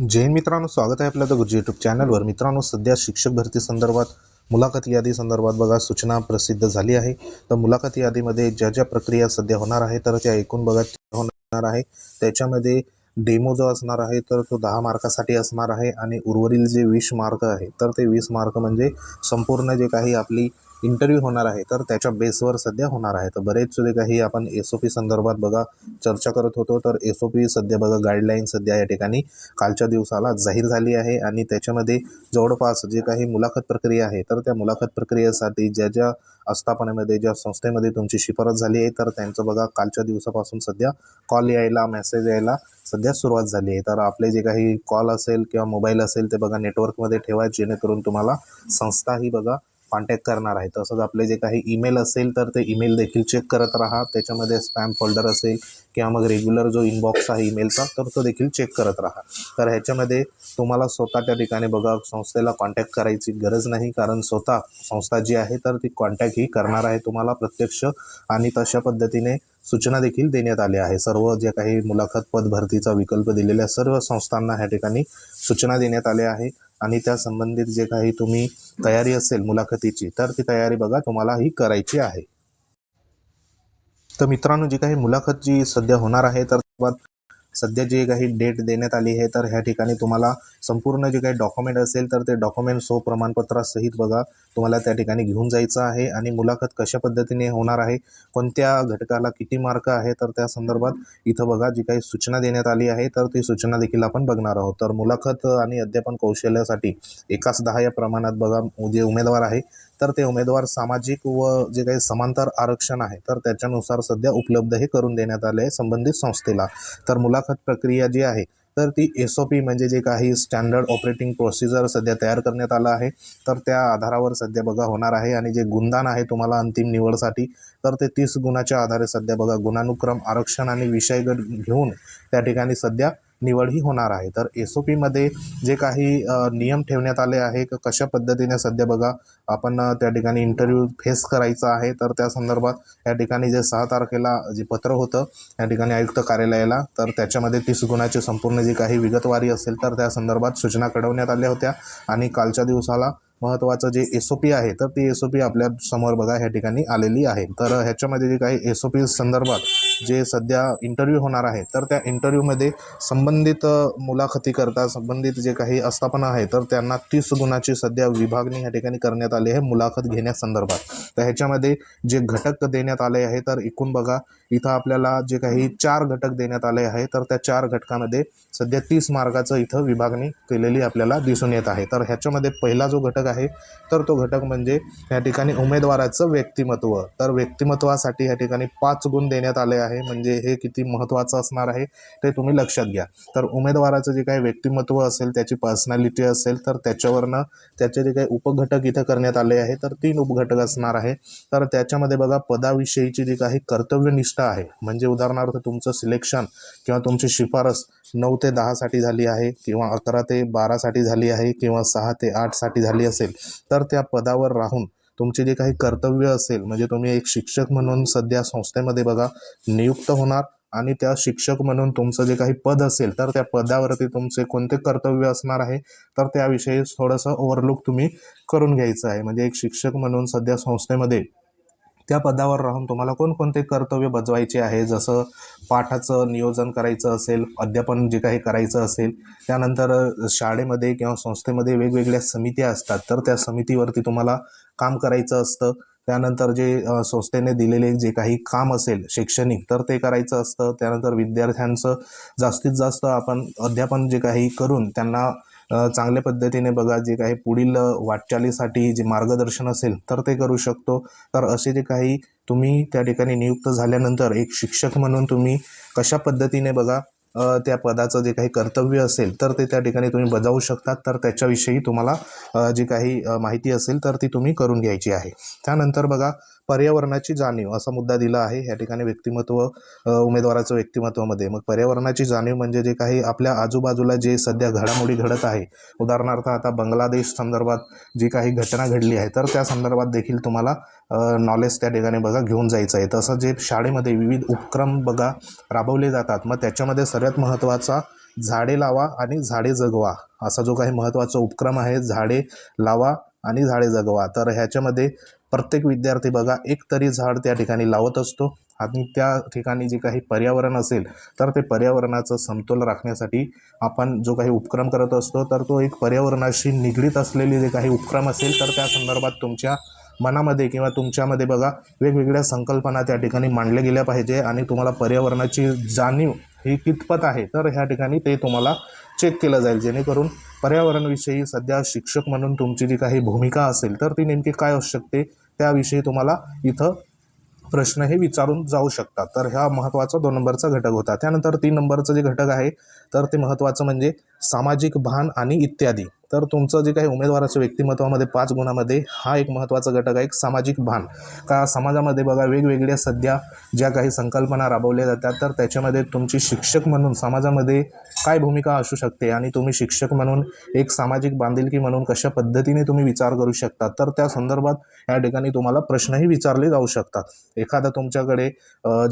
जैन मित्रांनो स्वागत आहे आपल्या द गुरुजी यूट्यूब चॅनलवर मित्रांनो सध्या शिक्षक भरती संदर्भात मुलाखत यादी संदर्भात बघा सूचना प्रसिद्ध झाली आहे. तर मुलाखत यादीमध्ये ज्या ज्या प्रक्रिया सध्या होणार आहे तर त्या एकूण बघा होणार आहे. त्याच्यामध्ये डेमो जो असणार आहे तर तो दहा मार्कासाठी असणार आहे. आणि उर्वरील जे वीस मार्क आहे तर ते वीस मार्क म्हणजे संपूर्ण जे काही आपली इंटरव्ह्यू होणार आहे तर त्याच्या बेसवर सध्या होणार आहे. तर बरेच जे काही आपण एस ओ पी संदर्भात बघा चर्चा करत होतो तर एस ओ पी सध्या बघा गाईडलाईन सध्या या ठिकाणी कालच्या दिवसाला जाहीर झाली आहे. आणि त्याच्यामध्ये जवळपास जे काही मुलाखत प्रक्रिया आहे तर त्या मुलाखत प्रक्रियेसाठी ज्या ज्या आस्थापनेमध्ये ज्या संस्थेमध्ये तुमची शिफारस झाली आहे तर त्यांचं बघा कालच्या दिवसापासून सध्या कॉल यायला मेसेज यायला सध्या सुरुवात झाली आहे. तर आपले जे काही कॉल असेल किंवा मोबाईल असेल ते बघा नेटवर्कमध्ये ठेवा जेणेकरून तुम्हाला संस्थाही बघा कॉन्टॅक्ट करणार आहे. तसंच आपले जे काही ईमेल असेल तर ते ईमेल देखील चेक करत राहा. त्याच्यामध्ये स्पॅम फोल्डर असेल किंवा मग रेग्युलर जो इनबॉक्स आहे ईमेलचा तर तो देखील चेक करत राहा. तर ह्याच्यामध्ये तुम्हाला स्वतः त्या ठिकाणी बघा संस्थेला कॉन्टॅक्ट करायची गरज नाही कारण स्वतः संस्था जी आहे तर ती कॉन्टॅक्ट ही करणार आहे तुम्हाला प्रत्यक्ष आणि तशा पद्धतीने सूचना देखील देण्यात आल्या आहे. सर्व जे काही मुलाखत पद भरतीचा विकल्प दिलेल्या सर्व संस्थांना ह्या ठिकाणी सूचना देण्यात आल्या आहे. आणि त्या संबंधित जे काही तुम्ही तयारी असेल मुलाखतीची तर ती तयारी बघा तुम्हाला ही करायची आहे. तर मित्रांनो जी काही मुलाखत जी सध्या होणार आहे तर सध्या जी काही डेट देण्यात आली आहे तर ह्या ठिकाणी तुम्हाला संपूर्ण जे काही डॉक्युमेंट असेल तर ते डॉक्युमेंट सो प्रमाणपत्रासहित बघा. तुम्हाला त्या ठिकाणी घेऊन जायचं आहे आणि मुलाखत कशा पद्धतीने होणार आहे कोणत्या घटकाला किती मार्क आहे तर त्या संदर्भात इथं बघा जी काही सूचना देण्यात आली आहे तर ती सूचना देखील आपण बघणार आहोत. तर मुलाखत आणि अध्यापन कौशल्यासाठी एकाच दहा या प्रमाणात बघा जे उमेदवार आहे तर ते उमेदवार सामाजिक व जे काही समांतर आरक्षण आहे तर त्याच्यानुसार सध्या उपलब्ध हे करून देण्यात आले आहे संबंधित संस्थेला. तर मुलाखत प्रक्रिया जी आहे तर ती एस ओ पी म्हणजे जे काही स्टँडर्ड ऑपरेटिंग प्रोसिजर सध्या तयार करण्यात आलं आहे तर त्या आधारावर सध्या बघा होणार आहे. आणि जे गुणदान आहे तुम्हाला अंतिम निवडसाठी तर ते तीस गुणाच्या आधारे सध्या बघा गुणानुक्रम आरक्षण आणि विषयगट घेऊन त्या ठिकाणी सध्या निवडही होणार आहे. तर एस ओ पीमध्ये जे काही नियम ठेवण्यात आले आहे कशा पद्धतीने सध्या बघा आपण त्या ठिकाणी इंटरव्ह्यू फेस करायचा आहे तर त्या संदर्भात या ठिकाणी जे सहा तारखेला जे पत्र होतं या ठिकाणी आयुक्त कार्यालयाला तर त्याच्यामध्ये तीस गुणाची संपूर्ण जी काही विगतवारी असेल तर त्या संदर्भात सूचना कळवण्यात आल्या होत्या. आणि कालच्या दिवसाला महत्त्वाचं जे एस ओ पी आहे तर ती एस ओ पी आपल्यासमोर बघा ह्या ठिकाणी आलेली आहे. तर ह्याच्यामध्ये जे काही एस ओ पी संदर्भात जे सध्या इंटरव्ह्यू होणार आहे तर त्या इंटरव्ह्यूमध्ये संबंधित मुलाखतीकरता संबंधित जे काही आस्थापना आहे तर त्यांना तीस गुणाची सध्या विभागणी ह्या ठिकाणी करण्यात आली आहे मुलाखत घेण्यासंदर्भात तर ह्याच्यामध्ये जे घटक देण्यात आले आहे तर एकूण बघा इथं आपल्याला जे काही चार घटक देण्यात आले आहे तर त्या चार घटकामध्ये सध्या तीस मार्गाचं इथं विभागणी केलेली आपल्याला दिसून येत आहे. तर ह्याच्यामध्ये पहिला जो घटक आहे तर तो घटक म्हणजे या ठिकाणी उमेदवाराचं व्यक्तिमत्व. तर व्यक्तिमत्वासाठी या ठिकाणी पाच गुण देण्यात आले आहे म्हणजे हे किती महत्त्वाचं असणार आहे ते तुम्ही लक्षात घ्या. तर उमेदवाराचं जे काही व्यक्तिमत्व असेल त्याची पर्सनॅलिटी असेल तर त्याच्यावरनं त्याचे जे काही उपघटक इथं करण्यात आले आहे तर तीन उपघटक असणार आहे. तर त्याच्यामध्ये बघा पदाविषयीची जी काही कर्तव्यनिष्ठा आहे म्हणजे उदाहरणार्थ तुमचं सिलेक्शन किंवा तुमची शिफारस नऊ ते दहासाठी झाली आहे किंवा अकरा ते बारासाठी झाली आहे किंवा सहा ते आठसाठी झाली असेल तर त्या पदावर राहून तुमचे जे काही कर्तव्य असेल म्हणजे तुम्ही एक शिक्षक म्हणून सध्या संस्थेमध्ये बघा नियुक्त होणार आणि त्या शिक्षक म्हणून तुमचं जे काही पद असेल तर त्या पदावरती तुमचे कोणते कर्तव्य असणार आहे तर त्याविषयी थोडंसं ओव्हरलुक तुम्ही करून घ्यायचं आहे. म्हणजे एक शिक्षक म्हणून सध्या संस्थेमध्ये त्या पदावर राहून तुम्हाला कोणकोणते कर्तव्य बजवायचे आहे जसं पाठाचं नियोजन करायचं असेल अध्यापन जे काही करायचं असेल त्यानंतर शाळेमध्ये किंवा संस्थेमध्ये वेगवेगळ्या समित्या असतात तर त्या समितीवरती तुम्हाला काम करायचं असतं. त्यानंतर जे संस्थेने दिलेले जे काही काम असेल शैक्षणिक तर ते करायचं असतं. त्यानंतर विद्यार्थ्यांचं जास्तीत जास्त आपण अध्यापन जे काही करून त्यांना चांगल्या पद्धतीने बघा जे काही पुढील वाटचालीसाठी जे मार्गदर्शन असेल तर ते करू शकतो. तर असे जे काही तुम्ही त्या ठिकाणी नियुक्त झाल्यानंतर एक शिक्षक म्हणून तुम्ही कशा पद्धतीने बघा त्या पदाचं जे काही कर्तव्य असेल तर ते त्या ठिकाणी तुम्ही बजावू शकतात. तर त्याच्याविषयी तुम्हाला जी काही माहिती असेल तर ती तुम्ही करून घ्यायची आहे. त्यानंतर बघा पर्यावरणाची जाणीव असा मुद्दा दिला आहे. या ठिकाणी व्यक्तिमत्व उमेदवाराचं व्यक्तिमत्वामध्ये. मग पर्यावरणाची जाणीव म्हणजे जे काही आपल्या आजूबाजूला जे सध्या घडामोडी घडत आहे. उदाहरणार्थ आता बांगलादेश संदर्भात जी काही घटना घडली आहे तर त्या संदर्भात देखील तुम्हाला नॉलेज त्या ठिकाणी बघा घेऊन जायचं आहे. तसं जे शाळेमध्ये विविध उपक्रम बघा राबवले जातात मग त्याच्यामध्ये सर्वात महत्त्वाचा झाडे लावा आणि झाडे जगवा असा जो काही महत्त्वाचा उपक्रम आहे झाडे लावा आणि झाडे जगवा. तर ह्याच्यामध्ये प्रत्येक विद्यार्थी बघा एक तरी झाड त्या ठिकाणी लावत असतो आणि त्या ठिकाणी जे काही पर्यावरण असेल तर ते पर्यावरणाचं समतोल राखण्यासाठी आपण जो काही उपक्रम करत असतो तर तो एक पर्यावरणाशी निगडीत असलेले जे काही उपक्रम असेल तर त्या संदर्भात तुमच्या मनामध्ये किंवा तुमच्यामध्ये बघा वेगवेगळ्या संकल्पना त्या ठिकाणी मांडल्या गेल्या पाहिजे आणि तुम्हाला पर्यावरणाची जाणीव ही कितपत आहे तर ह्या ठिकाणी ते तुम्हाला चेक केलं जाईल जेणेकरून पर्यावरणविषयी सध्या शिक्षक म्हणून तुमची जी काही भूमिका असेल तर ती नेमकी काय असू शकते? त्याविषयी तुम्हाला इथं प्रश्न हे विचारून जाऊ शकतात. तर ह्या महत्त्वाचा दोन नंबरचा घटक होता. त्यानंतर तीन नंबरचं जे घटक आहे तर ते महत्त्वाचं म्हणजे सामाजिक भान आणि इत्यादी. तर तुमचं जे काही उमेदवाराच्या व्यक्तिमत्वामध्ये पाच गुणामध्ये हा एक महत्त्वाचा घटक आहे एक सामाजिक भान. का समाजामध्ये बघा वेगवेगळ्या सध्या ज्या काही संकल्पना राबवल्या जातात तर त्याच्यामध्ये तुमची शिक्षक म्हणून समाजामध्ये काय भूमिका असू शकते? आणि तुम्ही शिक्षक म्हणून एक सामाजिक बांधिलकी म्हणून कशा पद्धतीने तुम्ही विचार करू शकता तर त्या संदर्भात या ठिकाणी तुम्हाला प्रश्नही विचारले जाऊ शकतात. एखादा तुमच्याकडे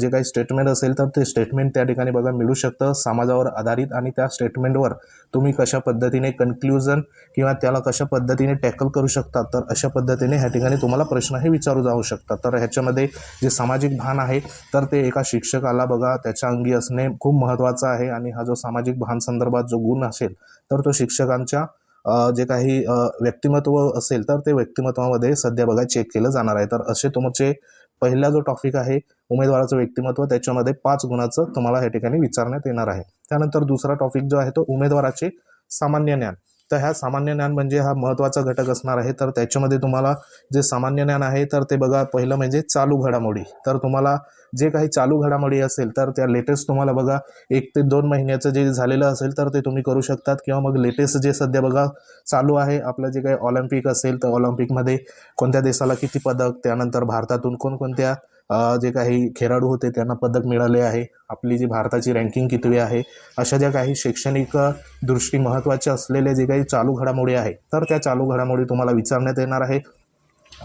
जे काही स्टेटमेंट असेल तर ते स्टेटमेंट त्या ठिकाणी बघा मिळू शकतं. समाजावर आधारित आणि त्या स्टेटमेंटवर तुम्ही कशा पद्धतीने कन्क्ल्युजन किंवा त्याला कशा पद्धतीने टॅकल करू शकतात तर अशा पद्धतीने ह्या ठिकाणी तुम्हाला प्रश्न हे विचारू जाऊ शकतात. तर ह्याच्यामध्ये जे सामाजिक भान आहे तर ते एका शिक्षकाला बघा त्याच्या अंगी असणे खूप महत्त्वाचं आहे. आणि हा जो सामाजिक भान संदर्भात जो गुण असेल तर तो शिक्षकांच्या जे काही व्यक्तिमत्व असेल तर ते व्यक्तिमत्वामध्ये सध्या बघा चेक केलं जाणार आहे. तर असे तुमचे पहिला जो टॉपिक आहे उमेदवाराचं व्यक्तिमत्व त्याच्यामध्ये पाच गुणाचं तुम्हाला या ठिकाणी विचारण्यात येणार आहे. त्यानंतर दुसरा टॉपिक जो आहे तो उमेदवाराचे सामान्य ज्ञान. तर ह्या सामान्य ज्ञान म्हणजे हा महत्त्वाचा घटक असणार आहे. तर त्याच्यामध्ये तुम्हाला जे सामान्य ज्ञान आहे तर ते बघा पहिलं म्हणजे चालू घडामोडी. तर तुम्हाला जे काही चालू घडामोडी असेल तर त्या लेटेस्ट तुम्हाला बघा एक ते दोन महिन्याचं जे झालेलं असेल तर ते तुम्ही करू शकतात. किंवा मग लेटेस्ट जे सध्या बघा चालू आहे आपलं जे काही ऑलिम्पिक असेल तर ऑलिम्पिकमध्ये कोणत्या देशाला किती पदक त्यानंतर भारतातून कोणकोणत्या जे काही खेळाडू होते त्यांना पदक मिळाले आहे. आपली जी भारताची रँकिंग कितवी आहे अशा ज्या काही शैक्षणिक दृष्टी महत्त्वाच्या असलेल्या जे काही चालू घडामोडी आहे तर त्या चालू घडामोडी तुम्हाला विचारण्यात येणार आहे.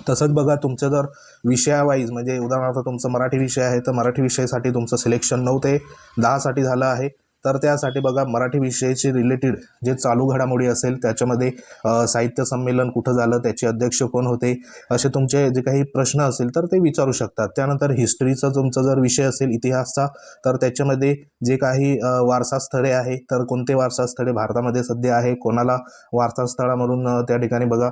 तसंच बघा तुमचं जर विषयावाईज म्हणजे उदाहरणार्थ तुमचं मराठी विषय आहे तर मराठी विषयासाठी तुमचं सिलेक्शन नऊ ते दहासाठी झालं आहे. तर त्यासाठी बघा मराठी विषयाचे रिलेटेड जे चालू घडामोडी असेल त्याच्यामध्ये साहित्य संमेलन कुठं झालं त्याचे अध्यक्ष कोण होते असे तुमचे जे काही प्रश्न असेल तर ते विचारू शकतात. त्यानंतर हिस्ट्रीचा तुमचा जर विषय असेल इतिहासचा तर त्याच्यामध्ये जे काही वारसा स्थळे आहे तर कोणते वारसा स्थळे भारतामध्ये सध्या आहे कोणाला वारसा स्थळामधून त्या ठिकाणी बघा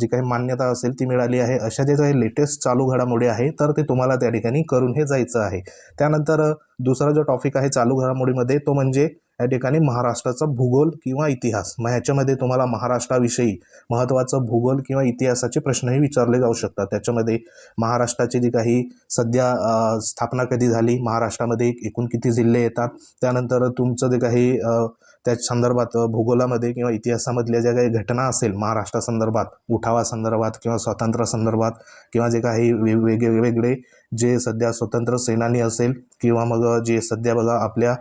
जी काही मान्यता असेल ती मिळाली आहे. अशा जे काही लेटेस्ट चालू घडामोडी आहे तर ते तुम्हाला त्या ठिकाणी करून हे जायचं आहे. त्यानंतर दुसरा जो टॉपिक आहे चालू घडामोडीमध्ये तो तो म्हणजे या ठिकाणी महाराष्ट्राचा भूगोल किंवा इतिहास. मग ह्याच्यामध्ये तुम्हाला महाराष्ट्राविषयी महत्त्वाचं भूगोल किंवा इतिहासाचे प्रश्नही विचारले जाऊ शकतात. त्याच्यामध्ये महाराष्ट्राची जी काही सध्या स्थापना कधी झाली महाराष्ट्रामध्ये एकूण किती जिल्हे येतात त्यानंतर तुमचं जे काही त्या संदर्भात भूगोलामध्ये किंवा इतिहासामधल्या ज्या काही घटना असेल महाराष्ट्रासंदर्भात उठावासंदर्भात किंवा स्वातंत्र्यासंदर्भात किंवा जे काही वेगवेगळे जे सध्या स्वतंत्र सेनानी असेल किंवा मग जे सध्या बघा आपल्या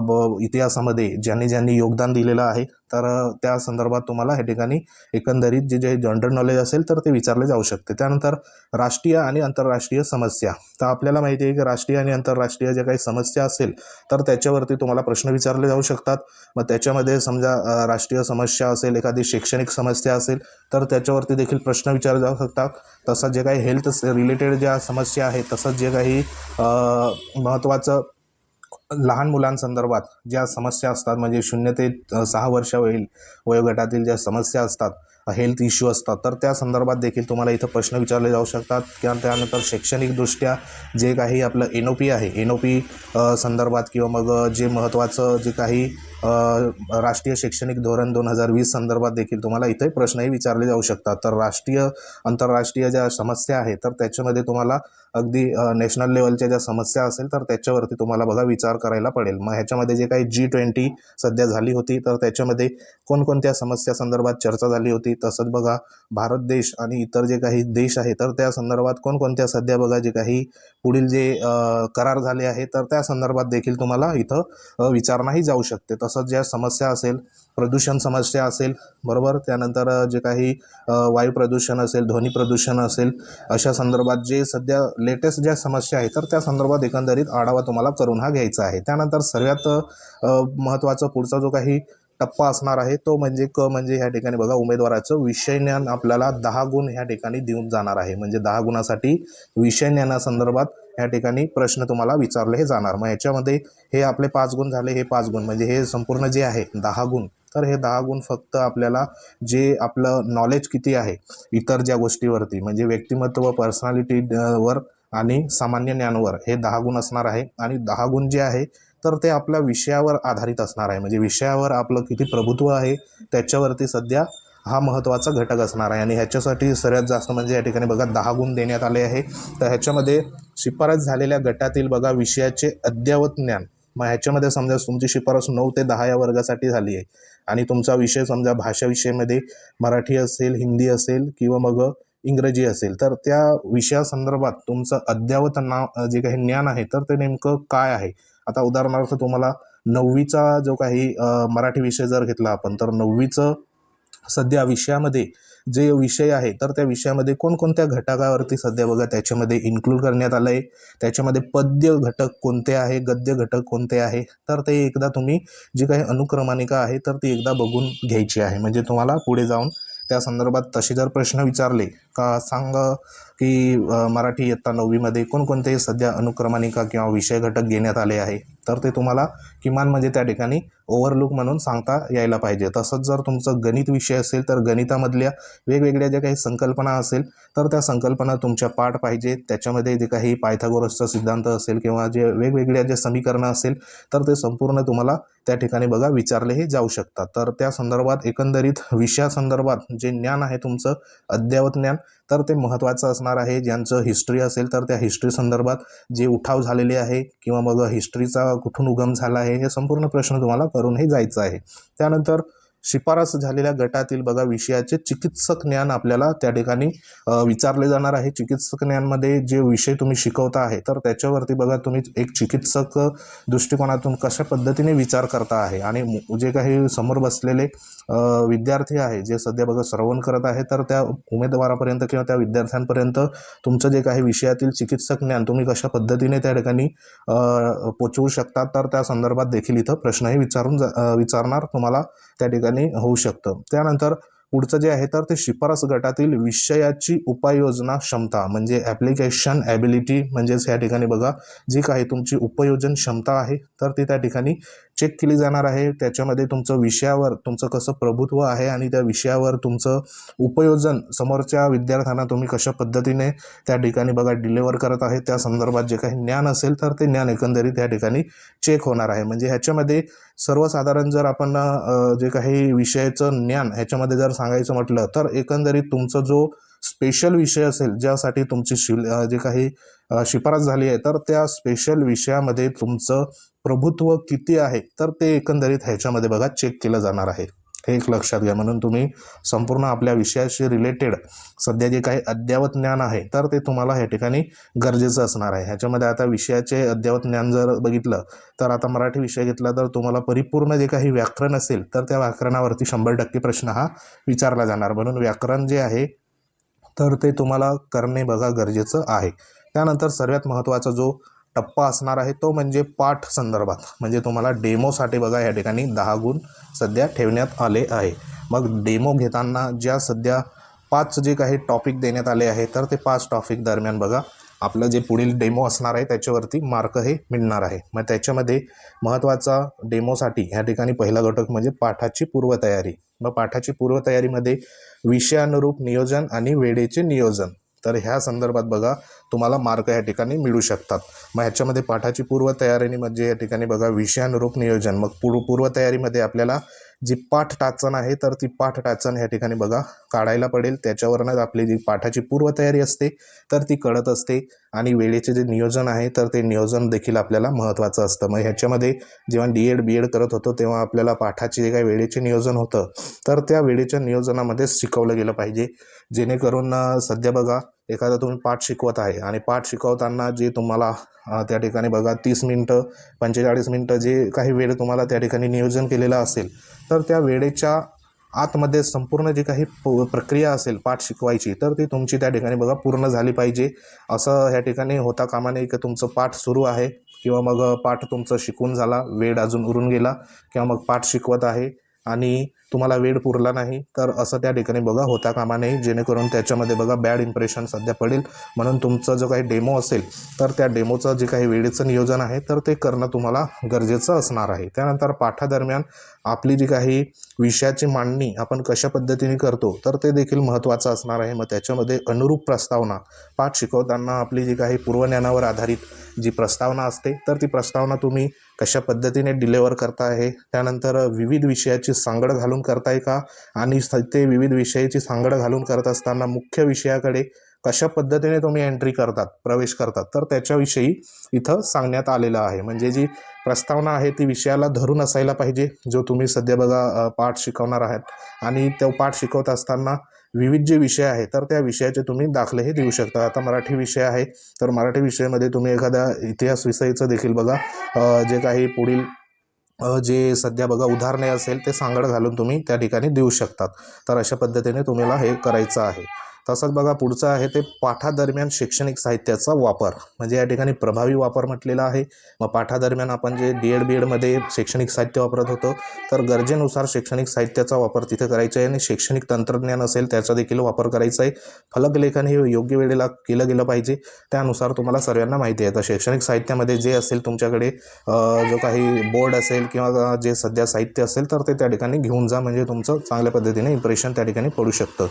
ब इतिहासामध्ये ज्यांनी ज्यांनी योगदान दिलेलं आहे तर त्या संदर्भात तुम्हाला ह्या ठिकाणी एकंदरीत जे जे जनरल नॉलेज असेल तर ते विचारले जाऊ शकते. त्यानंतर राष्ट्रीय आणि आंतरराष्ट्रीय समस्या. तर आपल्याला माहिती आहे की राष्ट्रीय आणि आंतरराष्ट्रीय ज्या काही समस्या असेल तर त्याच्यावरती तुम्हाला प्रश्न विचारले जाऊ शकतात. मग त्याच्यामध्ये समजा राष्ट्रीय समस्या असेल एखादी शैक्षणिक समस्या असेल तर त्याच्यावरती देखील प्रश्न विचारले जाऊ शकतात. तसंच जे काही हेल्थ रिलेटेड ज्या समस्या आहेत तसंच जे काही महत्त्वाचं लहान मुलांसंदर्भात ज्या समस्या असतात म्हणजे शून्य ते सहा वर्ष होईल वयोगटातील ज्या समस्या असतात हेल्थ इश्यू असतात. तर त्या संदर्भात देखील तुम्हाला इथं प्रश्न विचारले जाऊ शकतात. किंवा त्यानंतर शैक्षणिकदृष्ट्या जे काही आपलं एन ओ पी आहे एन ओ पी संदर्भात किंवा मग जे महत्त्वाचं जे काही राष्ट्रीय शैक्षणिक धोरण दोन हजार वीस संदर्भात देखील तुम्हाला इथे प्रश्नही विचारले जाऊ शकतात. तर राष्ट्रीय आंतरराष्ट्रीय ज्या समस्या आहेत तर त्याच्यामध्ये तुम्हाला अगदी नॅशनल लेवलच्या ज्या समस्या असेल तर त्याच्यावरती तुम्हाला बघा विचार करायला पडेल. मग ह्याच्यामध्ये जे काही जी ट्वेंटी सध्या झाली होती तर त्याच्यामध्ये कोणकोणत्या समस्या संदर्भात चर्चा झाली होती? तसंच बघा भारत देश आणि इतर जे काही देश आहे तर त्या संदर्भात कोणकोणत्या सध्या बघा जे काही पुढील जे करार झाले आहे तर त्या संदर्भात देखील तुम्हाला इथं विचारणाही जाऊ शकते. तसंच ज्या समस्या असेल प्रदूषण समस्या असेल बरोबर? त्यानंतर जे काही वायू प्रदूषण असेल ध्वनी प्रदूषण असेल अशा संदर्भात जे सध्या लेटेस्ट ज्या समस्या आहेत तर त्या संदर्भात एकंदरीत आढावा तुम्हाला करून हा घ्यायचा आहे. त्यानंतर सर्वात महत्त्वाचा पुढचा जो काही टप्पा असणार आहे तो म्हणजे क म्हणजे ह्या ठिकाणी बघा उमेदवाराचं विषयज्ञान आपल्याला दहा गुण ह्या ठिकाणी देऊन जाणार आहे. म्हणजे दहा गुणासाठी विषयज्ञानासंदर्भात ह्या ठिकाणी प्रश्न तुम्हाला विचारले हे जाणार. मग याच्यामध्ये हे आपले पाच गुण झाले हे पाच गुण म्हणजे हे संपूर्ण जे आहे दहा गुण तर हे दहा गुण फक्त आपल्याला जे आपलं नॉलेज किती आहे इतर ज्या गोष्टीवरती म्हणजे व्यक्तिमत्व पर्सनॅलिटी वर आणि सामान्य ज्ञानवर हे दहा गुण असणार आहे. आणि दहा गुण जे आहे तर ते आपल्या विषयावर आधारित असणार आहे. म्हणजे विषयावर आपलं किती प्रभुत्व आहे त्याच्यावरती सध्या हा महत्त्वाचा घटक असणार आहे. आणि ह्याच्यासाठी सर्वात जास्त म्हणजे या ठिकाणी बघा दहा गुण देण्यात आले आहे. तर ह्याच्यामध्ये शिफारस झालेल्या गटातील बघा विषयाचे अद्ययावत ज्ञान. मग ह्याच्यामध्ये समजा तुमची शिफारस नऊ ते दहा या वर्गासाठी झाली आहे. आणि तुमचा विषय समजा भाषा विषयामध्ये मराठी असेल हिंदी असेल किंवा मग इंग्रजी असेल तर त्या विषयासंदर्भात तुमचं अद्ययावत नाव जे काही ज्ञान आहे तर ते नेमकं काय आहे? आता उदाहरणार्थ तुम्हाला नववीचा जो काही मराठी विषय जर घेतला आपण तर नववीचं सध्या विषयामध्ये जे विषय आहे तर त्या विषयामध्ये कोणकोणत्या घटकावरती सध्या बघा त्याच्यामध्ये इन्क्लूड करण्यात आलं आहे त्याच्यामध्ये पद्य घटक कोणते आहे? गद्य घटक कोणते आहे? तर ते एकदा तुम्ही जी काही अनुक्रमानिका आहे तर ती एकदा बघून घ्यायची आहे. म्हणजे तुम्हाला पुढे जाऊन त्या संदर्भात तसे जर प्रश्न विचारले का सांग की मराठी इयत्ता नववीमध्ये कोणकोणते सध्या अनुक्रमानिका किंवा विषय घटक घेण्यात आले आहे? तर ते तुम्हाला किमान म्हणजे त्या ठिकाणी ओव्हरलुक म्हणून सांगता यायला पाहिजे. तसंच जर तुमचं गणित विषय असेल तर गणितामधल्या वेगवेगळ्या ज्या काही संकल्पना असेल तर त्या संकल्पना तुमच्या पाठ पाहिजे. त्याच्यामध्ये जे काही पायथागोरसचा सिद्धांत असेल किंवा जे वेगवेगळ्या जे समीकरणं असेल तर ते संपूर्ण तुम्हाला त्या ठिकाणी बघा विचारलेही जाऊ शकतात. तर त्या संदर्भात एकंदरीत विषयासंदर्भात जे ज्ञान आहे तुमचं अद्ययावत ज्ञान तर ते महत्त्वाचं असणार आहे. ज्यांचं हिस्ट्री असेल तर त्या हिस्ट्री संदर्भात जे उठाव झालेले आहे किंवा मग हिस्ट्रीचा कुठून उगम झाला आहे हे संपूर्ण प्रश्न तुम्हाला करूनही जायचं आहे. त्यानंतर शिफारस झालेल्या गटातील बघा विषयाचे चिकित्सक ज्ञान आपल्याला त्या ठिकाणी विचारले जाणार आहे. चिकित्सक ज्ञानमध्ये जे विषय तुम्ही शिकवता आहे तर त्याच्यावरती बघा तुम्ही एक चिकित्सक दृष्टिकोनातून कशा पद्धतीने विचार करता आहे आणि जे काही समोर बसलेले विद्यार्थी आहे जे सध्या बघा श्रवण करत आहे तर त्या उमेदवारापर्यंत किंवा त्या विद्यार्थ्यांपर्यंत तुमचं जे काही विषयातील चिकित्सक ज्ञान तुम्ही कशा पद्धतीने त्या ठिकाणी पोचवू शकता तर त्या संदर्भात देखील इथं प्रश्नही विचारून जा विचारणार तुम्हाला त्या ठिकाणी होऊ शकतं. त्यानंतर पुढचं जे आहे तर ते शिफारस गटातील विषयाची उपाययोजना क्षमता म्हणजे ॲप्लिकेशन ॲबिलिटी म्हणजेच या ठिकाणी बघा जी काही तुमची उपयोजन क्षमता आहे तर ती त्या ठिकाणी चेक केली जाणार आहे. त्याच्यामध्ये तुमचं विषयावर तुमचं कसं प्रभुत्व आहे आणि त्या विषयावर तुमचं उपयोजन समोरच्या विद्यार्थ्यांना तुम्ही कशा पद्धतीने त्या ठिकाणी बघा डिलेवर करत आहे त्या संदर्भात जे काही ज्ञान असेल तर ते ज्ञान एकंदरीत या ठिकाणी चेक होणार आहे. म्हणजे ह्याच्यामध्ये सर्वसाधारण जर आपण जे काही विषयाचं ज्ञान ह्याच्यामध्ये जर सांगायचं म्हटलं तर एकंदरीत तुमचं जो स्पेशल विषय असेल ज्यासाठी तुमची शिल जे काही शिफारस झाली आहे तर त्या स्पेशल विषयामध्ये तुमचं प्रभुत्व किती आहे तर ते एकंदरीत ह्याच्यामध्ये बघा चेक केलं जाणार आहे. हे एक लक्षात घ्या. म्हणून तुम्ही संपूर्ण आपल्या विषयाशी रिलेटेड सध्या जे काही अद्ययावत ज्ञान आहे तर ते तुम्हाला ह्या ठिकाणी गरजेचं असणार आहे. ह्याच्यामध्ये आता विषयाचे अद्ययावत ज्ञान जर बघितलं तर आता मराठी विषय घेतला तर तुम्हाला परिपूर्ण जे काही व्याकरण असेल तर त्या व्याकरणावरती शंभर टक्के प्रश्न हा विचारला जाणार. म्हणून व्याकरण जे आहे तर ते तुम्हाला करणे बघा गरजेचं आहे. त्यानंतर सर्वात महत्त्वाचा जो टप्पा असणार आहे तो म्हणजे पाठ संदर्भात. म्हणजे तुम्हाला डेमोसाठी बघा या ठिकाणी दहा गुण सध्या ठेवण्यात आले आहे. मग डेमो घेताना ज्या सध्या पाच जे काही टॉपिक देण्यात आले आहे तर ते पाच टॉपिक दरम्यान बघा. आपलं जे पुढील डेमो असणार आहे त्याच्यावरती मार्क हे मिळणार आहे. मग त्याच्यामध्ये महत्त्वाचा डेमोसाठी ह्या ठिकाणी पहिला घटक म्हणजे पाठाची पूर्वतयारी. मग पाठाची पूर्वतयारीमध्ये विषयानुरूप नियोजन आणि वेळेचे नियोजन. तर ह्या संदर्भात बघा तुम्हाला मार्क या ठिकाणी मिळू शकतात. मग ह्याच्यामध्ये पाठाची पूर्वतयारी म्हणजे या ठिकाणी बघा विषयानुरूप नियोजन. मग पूर्व पूर्वतयारीमध्ये आपल्याला जी पाठ टाचण आहे तर ती पाठ टाचण ह्या ठिकाणी बघा काढायला पडेल. त्याच्यावरनंच आपली जी पाठाची पूर्वतयारी असते तर ती कळत असते. आणि वेळेचे जे नियोजन आहे तर ते नियोजन देखील आपल्याला महत्त्वाचं असतं. मग ह्याच्यामध्ये जेव्हा डी एड बी एड करत होतो तेव्हा आपल्याला पाठाचे जे काही वेळेचे नियोजन होतं तर त्या वेळेच्या नियोजनामध्येच शिकवलं गेलं पाहिजे. जेणेकरून सध्या बघा एखादा तुम्ही पाठ शिकवत आहे आणि पाठ शिकवताना जे तुम्हाला त्या ठिकाणी बघा तीस मिनटं पंचेचाळीस मिनटं जे काही वेळ तुम्हाला त्या ठिकाणी नियोजन केलेलं असेल तर त्या वेळेच्या आतमध्ये संपूर्ण जी काही प- प्रक्रिया असेल पाठ शिकवायची तर ती तुमची त्या ठिकाणी बघा पूर्ण झाली पाहिजे. असं ह्या ठिकाणी होता कामा नये की तुमचं पाठ सुरू आहे किंवा मग पाठ तुमचं शिकून झाला वेळ अजून उरून गेला किंवा मग पाठ शिकवत आहे. आणि तुम्हाला वेळ पुरला नाही तर असं त्या ठिकाणी बघा होता कामा नाही जेणेकरून त्याच्यामध्ये बघा बॅड इम्प्रेशन सध्या पडेल. म्हणून तुमचं जो काही डेमो असेल तर त्या डेमोचं जे काही वेळेचं नियोजन आहे तर ते करणं तुम्हाला गरजेचं असणार आहे. त्यानंतर पाठादरम्यान आपली जी काही विषयाची मांडणी आपण कशा पद्धतीने करतो तर ते देखील महत्त्वाचं असणार आहे. मग त्याच्यामध्ये अनुरूप प्रस्तावना पाठ शिकवताना आपली जी काही पूर्वज्ञानावर आधारित जी प्रस्तावना असते तर ती प्रस्तावना तुम्ही कशा पद्धतीने डिलेवर करता आहे त्यानंतर विविध विषयाची सांगड घालून करताय का? आणि ते विविध विषयाची सांगड घालून करत असताना मुख्य विषयाकडे कशा पद्धतीने तुम्ही एंट्री करतात प्रवेश करतात? तर त्याच्याविषयी इथं सांगण्यात आलेलं आहे. म्हणजे जी प्रस्तावना आहे ती विषयाला धरून असायला पाहिजे जो तुम्ही सध्या बघा पाठ शिकवणार आहात. आणि तो पाठ शिकवत असताना विविध जे विषय आहे तर त्या विषयाचे तुम्ही दाखलेही देऊ शकता. आता मराठी विषय आहे तर मराठी विषयामध्ये तुम्ही एखाद्या इतिहास विषयीचं देखील बघा. जे काही पुढील जे सध्या बघा उदाहरणे असेल ते सांगड घालून तुम्ही त्या ठिकाणी देऊ शकतात. तर अशा पद्धतीने तुम्हाला हे करायचं आहे. तसंच बघा पुढचं आहे ते पाठादरम्यान शैक्षणिक साहित्याचा वापर. म्हणजे या ठिकाणी प्रभावी वापर म्हटलेला आहे. मग पाठादरम्यान आपण जे डी एड बी एडमध्ये शैक्षणिक साहित्य वापरत होतो तर गरजेनुसार शैक्षणिक साहित्याचा वापर तिथे करायचा आहे आणि शैक्षणिक तंत्रज्ञान असेल त्याचा देखील वापर करायचा आहे. फलकलेखन हे योग्य वेळेला केलं गेलं पाहिजे. त्यानुसार तुम्हाला सर्वांना माहिती आहे. तर शैक्षणिक साहित्यामध्ये जे असेल तुमच्याकडे जो काही बोर्ड असेल किंवा जे सध्या साहित्य असेल तर ते त्या ठिकाणी घेऊन जा. म्हणजे तुमचं चांगल्या पद्धतीने इम्प्रेशन त्या ठिकाणी पडू शकतं.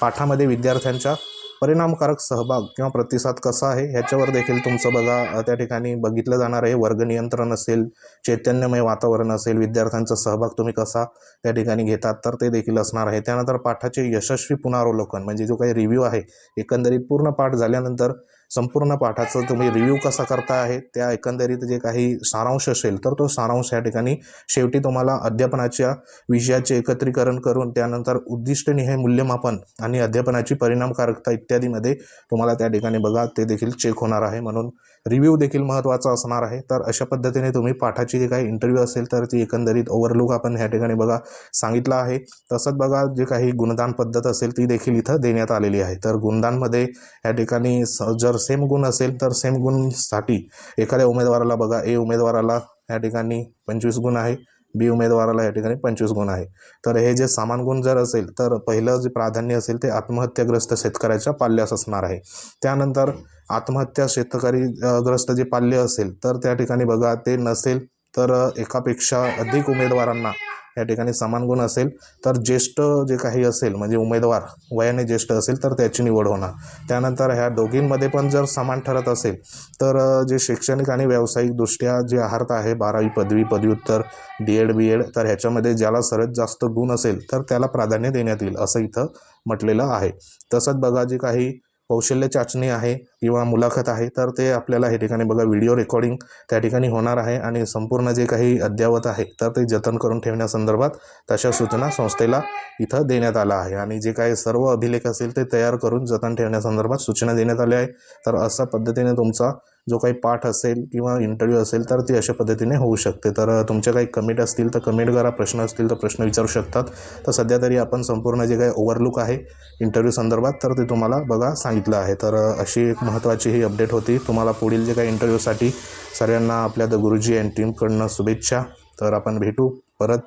पाठामध्ये विद्यार्थ्यांच्या परिणामकारक सहभाग किंवा प्रतिसाद कसा आहे ह्याच्यावर देखील तुमचं बघा. त्या ठिकाणी बघितलं जाणार आहे. वर्ग नियंत्रण असेल चैतन्यमय वातावरण असेल विद्यार्थ्यांचा सहभाग तुम्ही कसा त्या ठिकाणी घेतात तर ते देखील असणार आहे. त्यानंतर पाठाचे यशस्वी पुनरावलोकन म्हणजे जो काही रिव्ह्यू आहे एकंदरीत पूर्ण पाठ झाल्यानंतर संपूर्ण पाठाचं तुम्ही रिव्ह्यू कसा करता आहे त्या एकंदरीत जे काही सारांश असेल तर तो सारांश या ठिकाणी शेवटी तुम्हाला अध्यापनाच्या विषयाचे एकत्रीकरण करून त्यानंतर उद्दिष्टनिहाय मूल्यमापन आणि अध्यापनाची परिणामकारकता इत्यादीमध्ये तुम्हाला त्या ठिकाणी बघा ते देखील चेक होणार आहे. म्हणून रिव्ह्यू देखील महत्त्वाचा असणार आहे. तर अशा पद्धतीने तुम्ही पाठाची जे काही इंटरव्ह्यू असेल तर ती एकंदरीत ओव्हरलुक आपण ह्या ठिकाणी बघा सांगितलं आहे. तसंच बघा जे काही गुणदान पद्धत असेल ती देखील इथं देण्यात आलेली आहे. तर गुणदानमध्ये या ठिकाणी स- जर सेम गुण असेल तर सेम गुणसाठी एखाद्या उमेदवाराला बघा. ए उमेदवाराला या ठिकाणी पंचवीस गुण आहे. बी उमेदवाराला या ठिकाणी पंचवीस गुण आहे. तर हे जे सामान गुण जर असेल तर पहिलं जे प्राधान्य असेल ते आत्महत्याग्रस्त शेतकऱ्याच्या पाल्यास असणार आहे. त्यानंतर आत्महत्या शेतकरी ग्रस्त जे पाल्य असेल तर त्या ठिकाणी बघा ते नसेल तर एकापेक्षा अधिक उमेदवारांना या ठिकाणी समान गुण असेल तर ज्येष्ठ जे काही असेल म्हणजे उमेदवार वयाने ज्येष्ठ असेल तर त्याची निवड होणार. त्यानंतर ह्या दोघींमध्ये पण जर समान ठरत असेल तर जे शैक्षणिक आणि व्यावसायिकदृष्ट्या जे आहार्थ आहे बारावी पदवी पदव्युत्तर डी एड बी एड तर ह्याच्यामध्ये ज्याला सर्वात जास्त गुण असेल तर त्याला प्राधान्य देण्यात येईल असं इथं म्हटलेलं आहे. तसंच बघा जे काही कौशल्य चाचणी आहे किंवा मुलाखत आहे तर ते आपल्याला हे ठिकाणी बघा व्हिडिओ रेकॉर्डिंग त्या ठिकाणी होणार आहे आणि संपूर्ण जे काही अद्ययावत आहे तर ते जतन करून ठेवण्यासंदर्भात तशा सूचना संस्थेला इथं देण्यात आला आहे. आणि जे काही सर्व अभिलेख असेल ते तयार करून जतन ठेवण्यासंदर्भात सूचना देण्यात आल्या आहे तर अशा पद्धतीने तुमचा जो काही पाठ असेल किंवा इंटरव्ह्यू असेल तर ती अशा पद्धतीने होऊ शकते. तर तुमच्या काही कमेंट असतील तर कमेंट करा. प्रश्न असतील तर प्रश्न विचारू शकतात. तर सध्या तरी आपण संपूर्ण जे काही ओव्हरलुक आहे इंटरव्ह्यू संदर्भात तर ते तुम्हाला बघा सांगितलं आहे. तर अशी एक महत्त्वाची ही अपडेट होती. तुम्हाला पुढील जे काही इंटरव्ह्यूसाठी सर्वांना आपल्या द गुरुजी अँड टीमकडनं शुभेच्छा. तर आपण भेटू परत.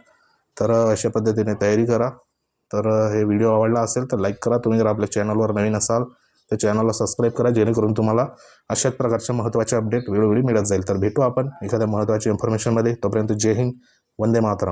तर अशा पद्धतीने तयारी करा. तर हे व्हिडिओ आवडला असेल तर लाईक करा. तुम्ही जर आपल्या चॅनलवर नवीन असाल तर चॅनलला सबस्क्राईब करा जेणेकरून तुम्हाला अशाच प्रकारच्या महत्त्वाचे अपडेट वेळोवेळी मिळत जाईल. तर भेटू आपण एखाद्या महत्त्वाच्या इन्फॉर्मेशनमध्ये तोपर्यंत जय हिंद वंदे मातरम.